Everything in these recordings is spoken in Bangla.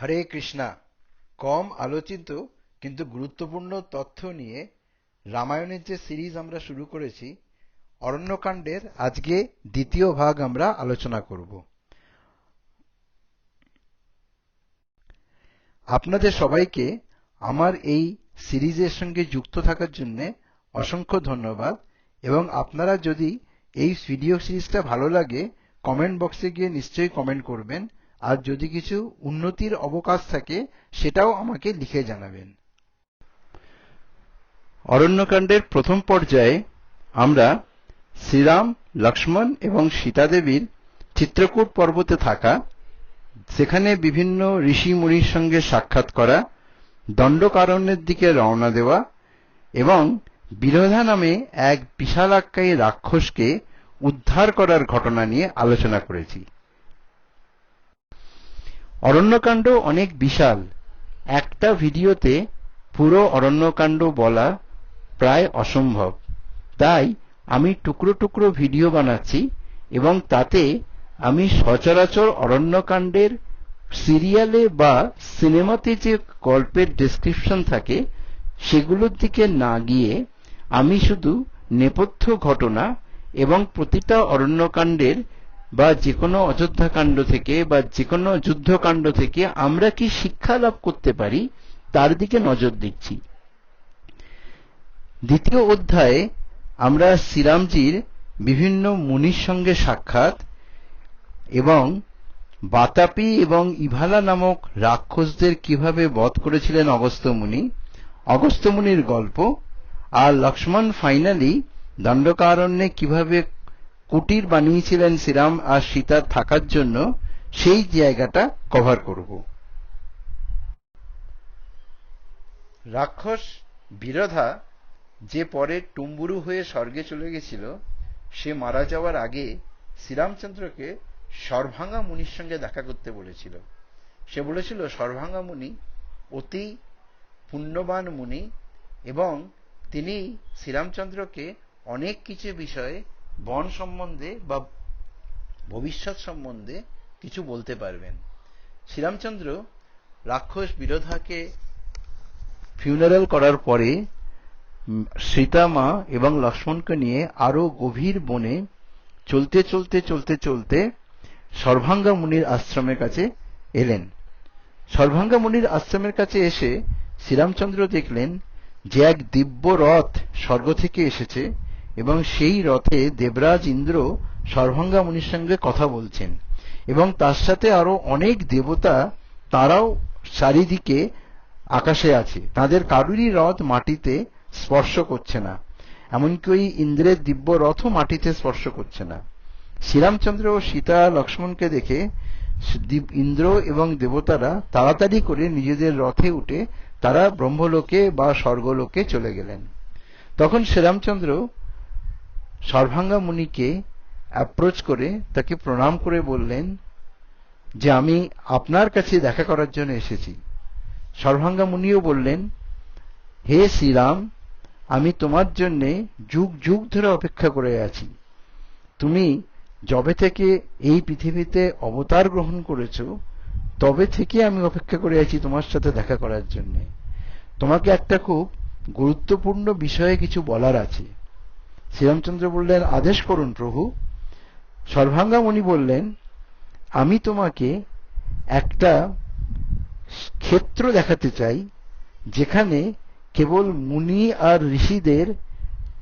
হরে কৃষ্ণা। কম আলোচিত কিন্তু গুরুত্বপূর্ণ তথ্য নিয়ে রামায়ণের যে সিরিজ আমরা শুরু করেছি, অরণ্যকাণ্ডের আজকে দ্বিতীয় ভাগ আমরা আলোচনা করব। আপনাদের সবাইকে আমার এই সিরিজের সঙ্গে যুক্ত থাকার জন্য অসংখ্য ধন্যবাদ এবং আপনারা যদি এই ভিডিও সিরিজটা ভালো লাগে কমেন্ট বক্সে গিয়ে নিশ্চয়ই কমেন্ট করবেন। আর যদি কিছু উন্নতির অবকাশ থাকে, সেটাও আমাকে লিখে জানাবেন। অরণ্যকাণ্ডের প্রথম পর্যায়ে আমরা শ্রীরাম, লক্ষ্মণ এবং সীতাদেবীর চিত্রকূট পর্বতে থাকা, সেখানে বিভিন্ন ঋষি মুনির সঙ্গে সাক্ষাৎ করা, দণ্ডকারণ্যের দিকে রওনা দেওয়া এবং বিরোধা নামে এক বিশালাক্কায়ী রাক্ষসকে উদ্ধার করার ঘটনা নিয়ে আলোচনা করেছি। অরণ্যকাণ্ড অনেক বিশাল। একটা ভিডিওতে পুরো অরণ্যকাণ্ড বলা প্রায় অসম্ভব। তাই আমি টুকরো টুকরো ভিডিও বানাচ্ছি এবং তাতে আমি সচরাচর অরণ্যকাণ্ডের সিরিয়ালে বা সিনেমাতে যে গল্পের ডেসক্রিপশন থাকে, সেগুলোর দিকে না গিয়ে আমি শুধু নেপথ্য ঘটনা এবং প্রতিটা অরণ্যকাণ্ডের বা যে কোনো অযোধ্যাকাণ্ড থেকে বা যে কোনো যুদ্ধকাণ্ড থেকে আমরা কি শিক্ষা লাভ করতে পারি, তার দিকে নজর দিচ্ছি। দ্বিতীয় অধ্যায়ে আমরা শ্রীরামজির বিভিন্ন মুনির সঙ্গে সাক্ষাৎ এবং বাতাপি এবং ইভালা নামক রাক্ষসদের কীভাবে বধ করেছিলেন অগস্ত্য মুনি, অগস্ত্য মুনির গল্প আর লক্ষ্মণ ফাইনালি দণ্ডকারণ্যে কীভাবে কুটির বানিয়েছিলেন শ্রীরাম আর সীতার থাকার জন্য, সেই জায়গাটা কভার করব। রাক্ষস বিরধা যে পরে টুম্বুরু হয়ে স্বর্গে চলে গেছিল, সে মারা যাওয়ার আগে শ্রীরামচন্দ্রকে সর্বাঙ্গা মুনির সঙ্গে দেখা করতে বলেছিল। সে বলেছিল, সর্বাঙ্গা মুনি অতি পুণ্যবান মুনি এবং তিনি শ্রীরামচন্দ্রকে অনেক কিছু বিষয়ে বন সম্বন্ধে বা ভবিষ্যৎ সম্বন্ধে কিছু বলতে পারবেন। শ্রীরামচন্দ্র রাক্ষস বিরোধাকে ফিউনারেল করার পরে সীতামা এবং লক্ষ্মণকে নিয়ে আরও গভীর বনে চলতে চলতে চলতে চলতে সর্বাঙ্গা মুনির আশ্রমের কাছে এলেন। সর্বাঙ্গা মুনির আশ্রমের কাছে এসে শ্রীরামচন্দ্র দেখলেন যে এক দিব্য রথ স্বর্গ থেকে এসেছে। এবং সেই রথে দেবরাজ ইন্দ্র সর্বাঙ্গা মুনির সঙ্গে কথা বলছেন। এবং তার সাথে আরও অনেক দেবতা তারাও চারিদিকে আকাশে আছে। তাদের কারুরই রথ মাটিতে স্পর্শ করছে না। এমনকি ওই ইন্দ্রের দিব্য রথও মাটিতে স্পর্শ করছে না। শ্রীরামচন্দ্র ও সীতা লক্ষ্মণকে দেখে ইন্দ্র এবং দেবতারা তাড়াতাড়ি করে নিজেদের রথে উঠে তারা ব্রহ্মলোকে বা স্বর্গলোকে চলে গেলেন। তখন শ্রীরামচন্দ্র সর্বাঙ্গা মুনিকে অ্যাপ্রোচ করে তাকে প্রণাম করে বললেন যে আমি আপনার কাছে দেখা করার জন্য এসেছি। সর্বাঙ্গা মুনিও বললেন, হে শ্রীরাম, আমি তোমার জন্য যুগ যুগ ধরে অপেক্ষা করে আছি। তুমি যবে থেকে এই পৃথিবীতে অবতার গ্রহণ করেছ, তবে থেকে আমি অপেক্ষা করে আছি তোমার সাথে দেখা করার জন্য। তোমাকে একটা খুব গুরুত্বপূর্ণ বিষয়ে কিছু বলার আছে। শ্রীরামচন্দ্র বললেন, আদেশ করুন প্রভু। সর্বাঙ্গা মুনি বললেন, আমি তোমাকে একটা ক্ষেত্র দেখাতে চাই, যেখানে কেবল মুনি আর ঋষিদের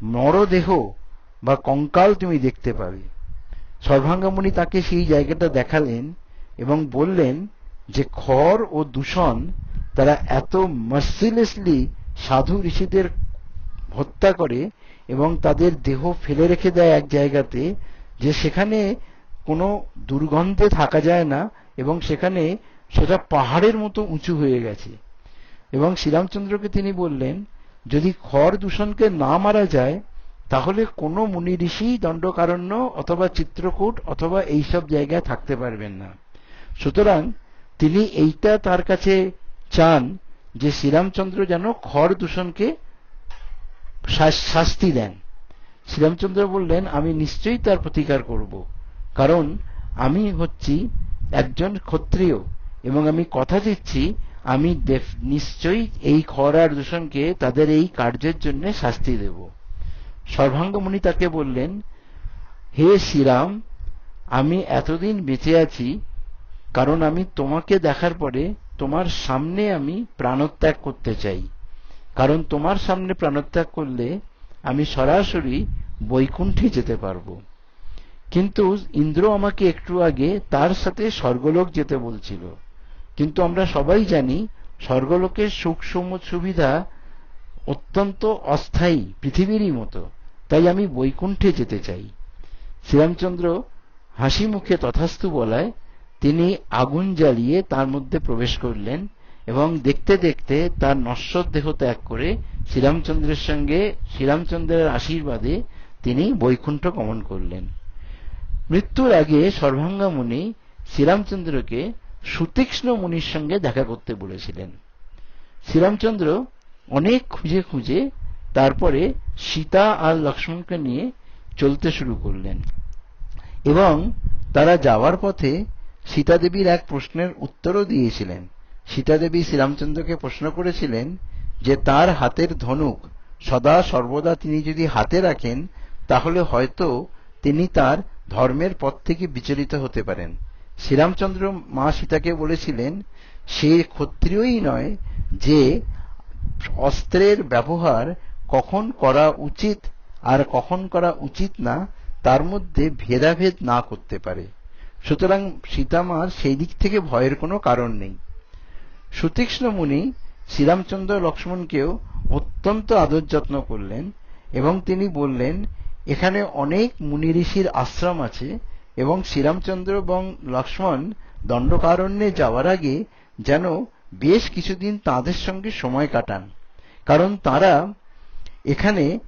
নরদেহ বা কঙ্কাল তুমি দেখতে পাবে। সর্বাঙ্গা মুনি তাকে সেই জায়গাটা দেখালেন এবং বললেন যে খর ও দূষণ তারা এত মার্সিলেসলি সাধু ঋষিদের হত্যা করে এবং তাদের দেহ ফেলে রেখে দেয় এক জায়গাতে, যে সেখানে কোনো দুর্গন্ধে থাকা যায় না এবং সেখানে সেটা পাহাড়ের মতো উঁচু হয়ে গেছে। এবং শ্রীরামচন্দ্রকে তিনি বললেন, যদি খড় দূষণকে না মারা যায়, তাহলে কোনো মুনি ঋষি, দণ্ডকারণ্য অথবা চিত্রকূট অথবা এইসব জায়গায় থাকতে পারবেন না। সুতরাং তিনি এইটা তার কাছে চান যে শ্রীরামচন্দ্র যেন খড় দূষণকে শাস্তি দেন। শ্রীরামচন্দ্র বললেন, আমি নিশ্চয়ই তার প্রতিকার করব। কারণ আমি হচ্ছি একজন ক্ষত্রিয় এবং আমি কথা দিচ্ছি, আমি নিশ্চয়ই এই খরার দূষণকে তাদের এই কার্যের জন্য শাস্তি দেব। সর্বাঙ্গমণি তাকে বললেন, হে শ্রীরাম, আমি এতদিন বেঁচে আছি, কারণ আমি তোমাকে দেখার পরে তোমার সামনে আমি প্রাণত্যাগ করতে চাই। কারণ তোমার সামনে প্রাণত্যাগ করলে আমি সরাসরি বৈকুণ্ঠে যেতে পারব। কিন্তু ইন্দ্র আমাকে একটু আগে তার সাথে স্বর্গলোক যেতে বলছিল। কিন্তু আমরা সবাই জানি স্বর্গলোকের সুখ সুবিধা অত্যন্ত অস্থায়ী, পৃথিবীরই মতো। তাই আমি বৈকুণ্ঠে যেতে চাই। শ্রীরামচন্দ্র হাসি মুখে তথাস্তু বলায় তিনি আগুন জ্বালিয়ে তার মধ্যে প্রবেশ করলেন। এবং দেখতে দেখতে তার নশ্বর দেহ ত্যাগ করে শ্রীরামচন্দ্রের সঙ্গে শ্রীরামচন্দ্রের আশীর্বাদে তিনি বৈকুণ্ঠ গমন করলেন। মৃত্যুর আগে সর্বাঙ্গা মুনি শ্রীরামচন্দ্রকে সুতীক্ষ্ণ মুনির সঙ্গে দেখা করতে বলেছিলেন। শ্রীরামচন্দ্র অনেক খুঁজে খুঁজে তারপরে সীতা আর লক্ষ্মণকে নিয়ে চলতে শুরু করলেন এবং তারা যাওয়ার পথে সীতা দেবীর এক প্রশ্নের উত্তরও দিয়েছিলেন। সীতা দেবী শ্রীরামচন্দ্রকে প্রশ্ন করেছিলেন যে তার হাতের ধনুক সদা সর্বদা তিনি যদি হাতে রাখেন, তাহলে হয়তো তিনি তার ধর্মের পথ থেকে বিচলিত হতে পারেন। শ্রীরামচন্দ্র মা সীতাকে বলেছিলেন, সে ক্ষত্রিয়ই নয় যে অস্ত্রের ব্যবহার কখন করা উচিত আর কখন করা উচিত না, তার মধ্যে ভেদাভেদ না করতে পারে। সুতরাং সীতামার সেই দিক থেকে ভয়ের কোনো কারণ নেই। সুতীক্ষ্ণ মুনি শ্রীরামচন্দ্র লক্ষ্মণকেও অত্যন্ত আদর যত্ন করলেন এবং তিনি বললেন, এখানে অনেক মুনি ঋষির আশ্রম আছে এবং শ্রীরামচন্দ্র এবং লক্ষ্মণ দণ্ডকারণ্যে যাওয়ার আগে যেন বেশ কিছুদিন তাদের সঙ্গে সময় কাটান। কারণ তারা এখানে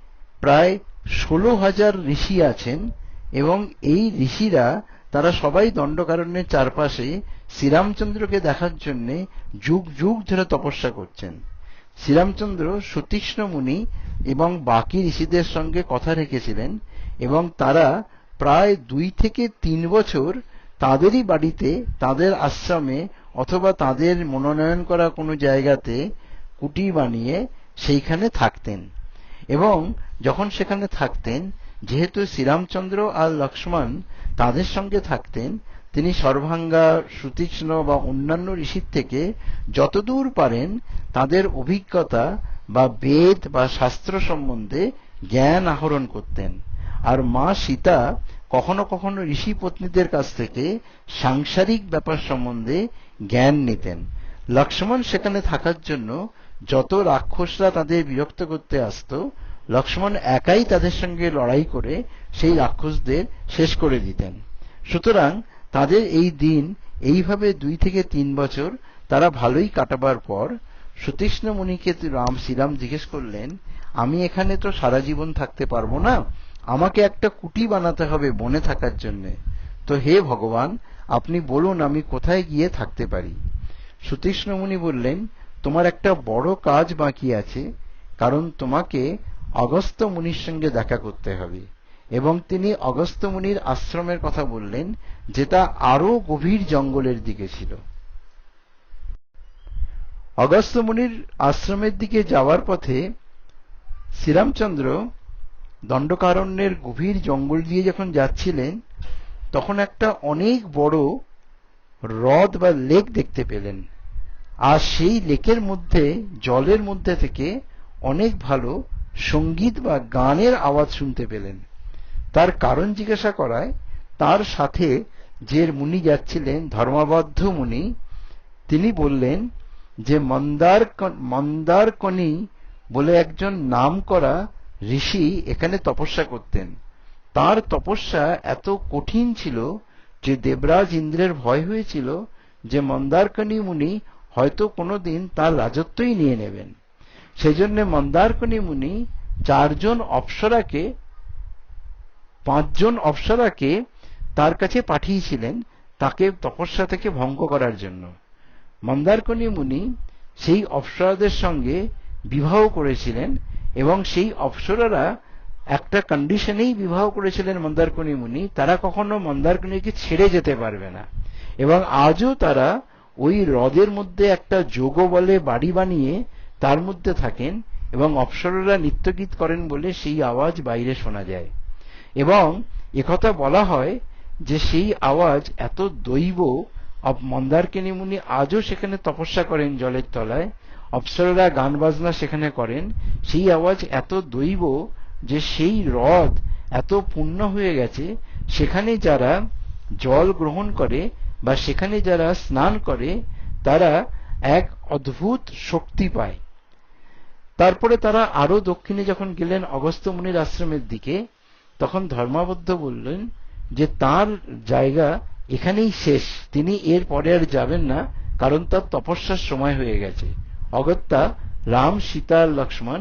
প্রায় ষোলো হাজার ঋষি আছেন এবং এই ঋষিরা তারা সবাই দণ্ডকারণ্যের চারপাশে শ্রীরামচন্দ্রকে দেখার জন্যে যুগ যুগ ধরে তপস্যা করছেন। শ্রীরামচন্দ্র সতীষ্ণ মুনি এবং বাকি ঋষিদের সঙ্গে কথা রেখেছিলেন এবং তারা প্রায় দুই থেকে তিন বছর তাদেরই বাড়িতে, তাদের আশ্রমে অথবা তাদের মনোনয়ন করা কোনো জায়গাতে কুটি বানিয়ে সেইখানে থাকতেন। এবং যখন সেখানে থাকতেন, যেহেতু শ্রীরামচন্দ্র আর লক্ষ্মণ তাদের সঙ্গে থাকতেন তিনি সর্বাঙ্গা, সুতীক্ষ্ণ বা অন্যান্য ঋষির থেকে যতদূর পারেন তাদের অভিজ্ঞতা বা বেদ বা শাস্ত্র সম্বন্ধে জ্ঞান আহরণ করতেন। আর মা সীতা কখনো কখনো ঋষি পত্নীদের কাছ থেকে সাংসারিক ব্যাপার সম্বন্ধে জ্ঞান নিতেন। লক্ষ্মণ সেখানে থাকার জন্য যত রাক্ষসরা তাদের বিরক্ত করতে আসত, লক্ষ্মণ একাই তাদের সঙ্গে লড়াই করে সেই রাক্ষসদের শেষ করে দিতেন। সুতরাং তাদের এই দিন এইভাবে দুই থেকে তিন বছর তারা ভালোই কাটাবার পর সতীষ্ণ মুনিকে রাম শ্রীরাম জিজ্ঞেস করলেন, আমি এখানে তো সারা জীবন থাকতে পারব না। আমাকে একটা কুটি বানাতে হবে বনে থাকার জন্য। তো হে ভগবান, আপনি বলুন আমি কোথায় গিয়ে থাকতে পারি? সুতীষ্ণ মুনি বললেন, তোমার একটা বড় কাজ বাকি আছে, কারণ তোমাকে অগস্ত মুনির সঙ্গে দেখা করতে হবে। এবং তিনি অগস্ত মুনির আশ্রমের কথা বললেন, যেটা আরও গভীর জঙ্গলের দিকে ছিল। অগস্ত মুনির আশ্রমের দিকে যাওয়ার পথে শ্রীরামচন্দ্র দণ্ডকারণ্যের গভীর জঙ্গল দিয়ে যখন যাচ্ছিলেন, তখন একটা অনেক বড় হ্রদ বা লেক দেখতে পেলেন। আর সেই লেকের মধ্যে, জলের মধ্যে থেকে অনেক ভালো সংগীত বা গানের আওয়াজ শুনতে পেলেন। তার কারণ জিজ্ঞাসা করায়, তার সাথে যে মুনি যাচ্ছিলেন, ধর্মাবদ্ধ মুনি, তিনি বললেন যে মন্দার মন্দারকনি বলে একজন নাম করা ঋষি এখানে তপস্যা করতেন। তার তপস্যা এত কঠিন ছিল যে দেবরাজ ইন্দ্রের ভয় হয়েছিল যে মন্দারকনি মুনি হয়তো কোনোদিন তার রাজত্বই নিয়ে নেবেন। সেই জন্য মন্দারকনি মুনি চারজন অপ্সরাকে পাঁচজন অপ্সরাকে তার কাছে পাঠিয়েছিলেন তাকে তপস্যা থেকে ভঙ্গ করার জন্য। মন্দারকনি মুনি সেই অপ্সরাদের সঙ্গে বিবাহ করেছিলেন এবং সেই অপ্সরারা একটা কন্ডিশনেই বিবাহ করেছিলেন মন্দারকনি মুনি। তারা কখনো মন্দারকনিকে ছেড়ে যেতে পারবে না এবং আজও তারা ওই হ্রদের মধ্যে একটা যোগ বলে বাড়ি বানিয়ে তার মধ্যে থাকেন এবং অপ্সররা নৃত্যগীত করেন বলে সেই আওয়াজ বাইরে শোনা যায়। এবং একথা বলা হয় যে সেই আওয়াজ এত দৈব মন্দারকেনি মুনি আজও সেখানে তপস্যা করেন জলের তলায়, অপ্সররা গান বাজনা সেখানে করেন, সেই আওয়াজ এত দৈব যে সেই হ্রদ এত পূর্ণ হয়ে গেছে, সেখানে যারা জল গ্রহণ করে বা সেখানে যারা স্নান করে, তারা এক অদ্ভুত শক্তি পায়। তারপরে তারা আরও দক্ষিণে যখন গেলেন অগস্ত্য মুনির আশ্রমের দিকে তখন ধর্মাবদ্ধ বললেন যে তার জায়গা এখানেই শেষ তিনি এর পরে আর যাবেন না কারণ তার তপস্যার সময় হয়ে গেছে। অগত্যা রাম সীতা লক্ষ্মণ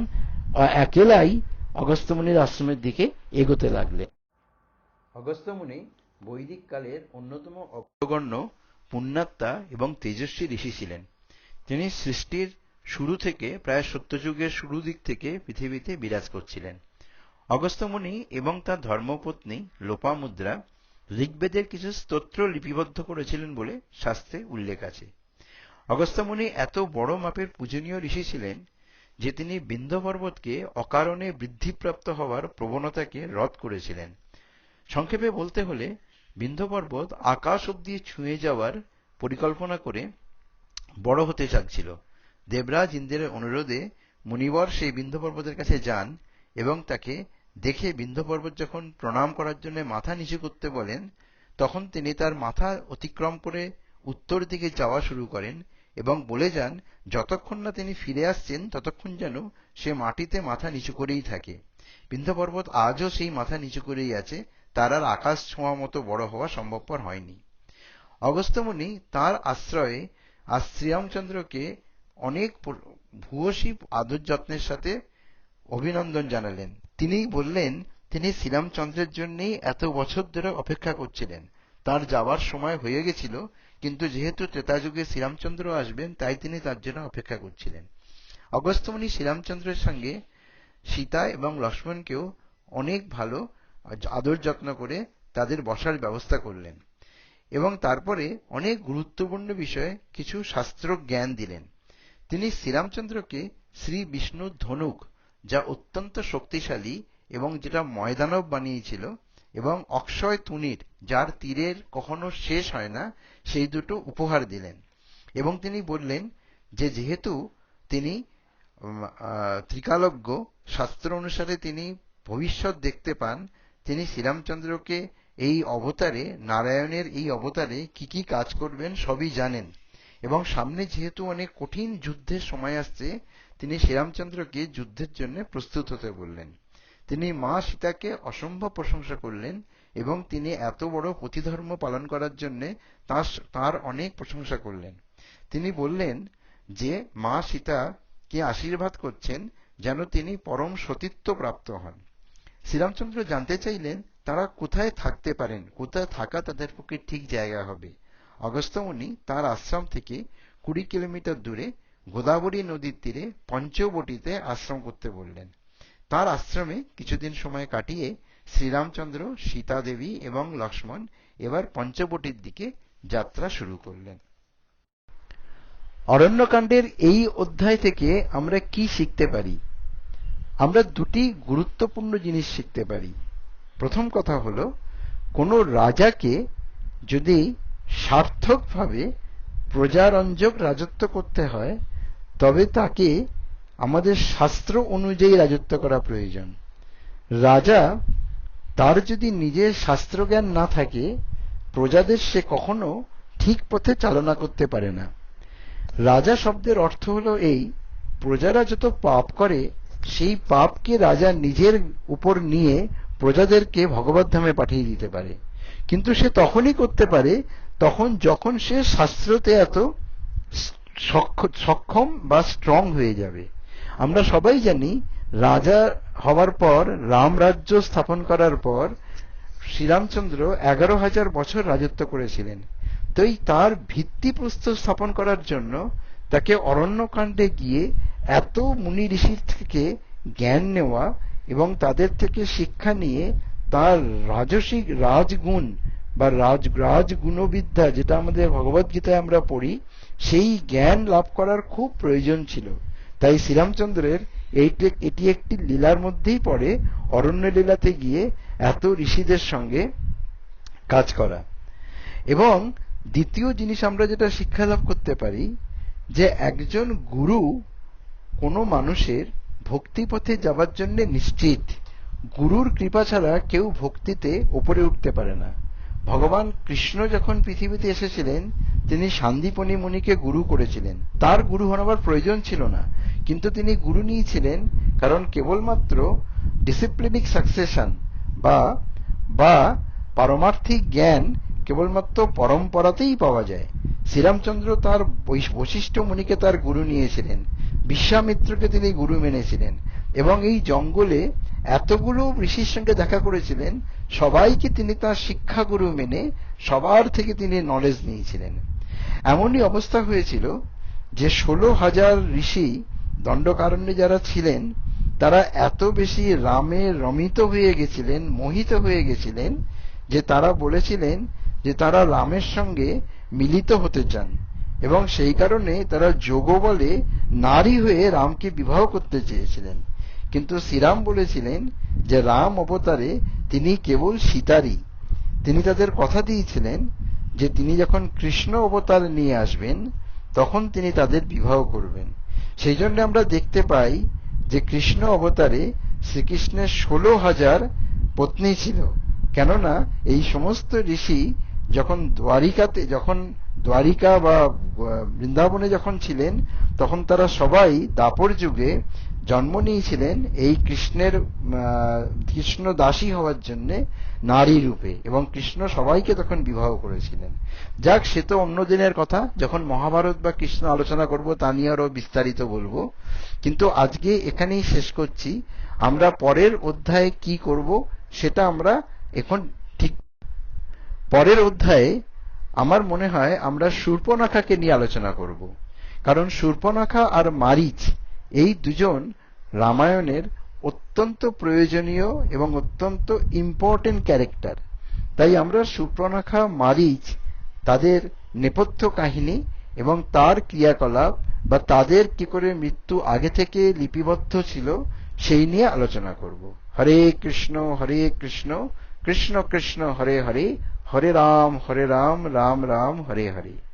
একেলাই অগস্ত্যমুনির আশ্রমের দিকে এগোতে লাগলেন অগস্ত্যমুনি বৈদিক কালের অন্যতম অগ্রগণ্য পুণ্যাত্মা এবং তেজস্বী ঋষি ছিলেন। তিনি সৃষ্টির শুরু থেকে প্রায় সত্যযুগের শুরু দিক থেকে পৃথিবীতে বিরাজ করছিলেন। অগস্ত্যমুনি এবং তার ধর্মপত্নী লোপামুদ্রা ঋগ্বেদের কিছু স্তোত্র লিপিবদ্ধ করেছিলেন বলে শাস্ত্রে উল্লেখ আছে। অগস্ত্যমুনি এত বড় মাপের পূজনীয় ঋষি ছিলেন যে তিনি বিন্ধ্য পর্বতকে অকারণে বৃদ্ধিপ্রাপ্ত হওয়ার প্রবণতাকে রদ করেছিলেন। সংক্ষেপে বলতে হলে বিন্ধ্য পর্বত আকাশ অব্দি ছুঁয়ে যাওয়ার পরিকল্পনা করে বড় হতে চাচ্ছিল। দেবরাজ ইন্দ্রের অনুরোধে মুনিবর সেই বিন্ধ্য পর্বতের কাছে যান এবং তাকে দেখে বিন্ধ্য পর্বত যখন প্রণাম করার জন্য মাথা নিচু করতে বলেন, তখন তিনি তার মাথা অতিক্রম করে উত্তর দিকে যাওয়া শুরু করেন এবং বলে যান, যতক্ষণ না তিনি ফিরে আসছেন, ততক্ষণ যেন সে মাটিতে মাথা নিচু করেই থাকে। বিন্ধ্য পর্বত আজও সেই মাথা নিচু করেই আছে, তার আর আকাশ ছোঁয়া মতো বড় হওয়া সম্ভবপর হয়নি। অগস্ত্যমুনি তার আশ্রয়ে আর শ্রীরামচন্দ্রকে অনেক ভূয়সী আদর যত্নের সাথে অভিনন্দন জানালেন। তিনি বললেন, তিনি শ্রীরামচন্দ্রের জন্যই এত বছর ধরে অপেক্ষা করছিলেন। তার যাওয়ার সময় হয়ে গেছিল, কিন্তু যেহেতু ত্রেতাযুগে শ্রীরামচন্দ্র আসবেন, তাই তিনি তার জন্য অপেক্ষা করছিলেন। অগস্ত্যমণি শ্রীরামচন্দ্রের সঙ্গে সীতা এবং লক্ষ্মণকেও অনেক ভালো আদর যত্ন করে তাদের বসার ব্যবস্থা করলেন এবং তারপরে অনেক গুরুত্বপূর্ণ বিষয়ে কিছু শাস্ত্র জ্ঞান দিলেন। তিনি শ্রীরামচন্দ্রকে শ্রী বিষ্ণুর ধনুক যা অত্যন্ত শক্তিশালী এবং যেটা ময়দানব বানিয়েছিল এবং অক্ষয় তুনির যার তীরের কখনো শেষ হয় না, সেই দুটো উপহার দিলেন। এবং তিনি বললেন যে যেহেতু তিনি ত্রিকালজ্ঞ, শাস্ত্র অনুসারে তিনি ভবিষ্যৎ দেখতে পান, তিনি শ্রীরামচন্দ্রকে এই অবতারে, নারায়ণের এই অবতারে কি কি কাজ করবেন সবই জানেন। এবং সামনে যেহেতু অনেক কঠিন যুদ্ধের সময় আসছে তিনি শ্রীরামচন্দ্রকে যুদ্ধের জন্য প্রস্তুত হতে বললেন। তিনি মা সীতাকে অসম্ভব প্রশংসা করলেন এবং তিনি এত বড় প্রতিধর্ম পালন করার জন্য তার অনেক প্রশংসা করলেন। তিনি বললেন যে, মা সীতা কে আশীর্বাদ করছেন যেন তিনি পরম সতীত্ব প্রাপ্ত হন। শ্রীরামচন্দ্র জানতে চাইলেন তারা কোথায় থাকতে পারেন, কোথায় থাকা তাদের পক্ষে ঠিক জায়গা হবে। অগস্ত্যমণি তার আশ্রম থেকে কুড়ি কিলোমিটার দূরে গোদাবরী নদীর তীরে পঞ্চবটিতে আশ্রম করতে বললেন। তার আশ্রমে কিছুদিন সময় কাটিয়ে শ্রীরামচন্দ্র সীতা দেবী এবং লক্ষ্মণ এবার পঞ্চবটির দিকে যাত্রা শুরু করলেন। অরণ্যকাণ্ডের এই অধ্যায় থেকে আমরা কি শিখতে পারি? আমরা দুটি গুরুত্বপূর্ণ জিনিস শিখতে পারি। প্রথম কথা হল, কোন রাজাকে যদি সার্থকভাবে প্রজারঞ্জক রাজত্ব করতে হয় তবে তাকে আমাদের শাস্ত্র অনুযায়ী রাজত্ব করা প্রয়োজন। রাজা তার যদি নিজের শাস্ত্রজ্ঞান না থাকে, প্রজাদের সে কখনো ঠিক পথে চালনা করতে পারে না। রাজা শব্দের অর্থ হল এই, প্রজারা যত পাপ করে, সেই পাপকে রাজা নিজের উপর নিয়ে প্রজাদেরকে ভগবত ধামে পাঠিয়ে দিতে পারে। কিন্তু সে তখনই করতে পারে, তখন যখন সে শাস্ত্রতে এত সক্ষম বা স্ট্রং হয়ে যাবে। আমরা সবাই জানি, রাজা হওয়ার পর, রাম রাজ্য স্থাপন করার পর, শ্রীরামচন্দ্র এগারো হাজার বছর রাজত্ব করেছিলেন। তো এই তার ভিত্তিপ্রস্তর স্থাপন করার জন্য তাকে অরণ্যকাণ্ডে গিয়ে এত মুনি ঋষির থেকে জ্ঞান নেওয়া এবং তাদের থেকে শিক্ষা নিয়ে তার রাজসিক রাজগুণ বা রাজ গুণবিদ্যা, যেটা আমাদের ভগবত গীতায় আমরা পড়ি, সেই জ্ঞান লাভ করার খুব প্রয়োজন ছিল। তাই শ্রীরামচন্দ্রের এটি একটি লীলার মধ্যেই পড়ে অরণ্য লীলাতে গিয়ে এত ঋষিদের সঙ্গে কাজ করা। এবং দ্বিতীয় জিনিস আমরা যেটা শিক্ষা লাভ করতে পারি, যে একজন গুরু কোনো মানুষের ভক্তিপথে যাবার জন্য নিশ্চিত। গুরুর কৃপা ছাড়া কেউ ভক্তিতে ওপরে উঠতে পারে না। ভগবান কৃষ্ণ যখন পৃথিবীতে এসেছিলেন, তিনি শান্তিপনি মুনিকে গুরু করেছিলেন। তার গুরু হবার প্রয়োজন ছিল না, কিন্তু তিনি গুরু নিয়েছিলেন কারণ কেবলমাত্র ডিসিপ্লিনিক সাকসেশন বা বা পারমার্থিক জ্ঞান কেবলমাত্র পরম্পরাতেই পাওয়া যায়। শ্রীরামচন্দ্র তার বৈশিষ্ট্য মুনিকে তার গুরু নিয়েছিলেন। বিশ্বামিত্রকে তিনি গুরু মেনেছিলেন। এবং এই জঙ্গলে এতগুলো ঋষির সঙ্গে দেখা করেছিলেন, সবাইকে তিনি তার শিক্ষাগুরু মেনে, সবার থেকে তিনি নলেজ নিয়েছিলেন। এমনই অবস্থা হয়েছিল যে ষোলো হাজার ঋষি দণ্ডকারণ্যে যারা ছিলেন, তারা এত বেশি রামে রমিত হয়ে গেছিলেন, মোহিত হয়ে গেছিলেন, যে তারা বলেছিলেন যে তারা রামের সঙ্গে মিলিত হতে চান এবং সেই কারণে তারা যোগ বলে নারী হয়ে রামকে বিবাহ করতে চেয়েছিলেন। কিন্তু শ্রীরাম বলেছিলেন যে রাম অবতারে তিনি কেবল সীতারই। তিনি তাদের কথা দিয়েছিলেন যে তিনি যখন কৃষ্ণ অবতার নিয়ে আসবেন, তখন তিনি তাদের বিবাহ করবেন। সেই জন্য আমরা দেখতে পাই যে কৃষ্ণ অবতারে শ্রীকৃষ্ণের ষোলো হাজার পত্নী ছিল। কেননা এই সমস্ত ঋষি যখন দ্বারিকাতে, যখন দ্বারিকা বা বৃন্দাবনে যখন ছিলেন, তখন তারা সবাই দাপর যুগে জন্ম নিয়েছিলেন এই কৃষ্ণের কৃষ্ণ দাসী হওয়ার জন্য নারী রূপে এবং কৃষ্ণ সবাইকে তখন বিবাহ করেছিলেন। যাক, সে তো অন্য দিনের কথা। যখন মহাভারত বা কৃষ্ণ আলোচনা করব তা নিয়ে আরও বিস্তারিত বলব। কিন্তু আজকে এখানেই শেষ করছি। আমরা পরের অধ্যায়ে কি করব সেটা আমরা এখন ঠিক পরের অধ্যায়ে আমার মনে হয় আমরা সূর্পনাখাকে নিয়ে আলোচনা করব। কারণ সূর্পনাখা আর মারিচ এই দুজন রামায়ণের অত্যন্ত প্রয়োজনীয় এবং অত্যন্ত ইম্পর্টেন্ট ক্যারেক্টার তাই আমরা সুপ্রনাখা, মারিচ তাদের নেপথ্য কাহিনী এবং তার ক্রিয়াকলাপ বা তাদের কি করে মৃত্যু আগে থেকে লিপিবদ্ধ ছিল সেই নিয়ে আলোচনা করব। হরে কৃষ্ণ হরে কৃষ্ণ কৃষ্ণ কৃষ্ণ, হরে হরে হরে রাম হরে রাম রাম রাম, হরে হরে।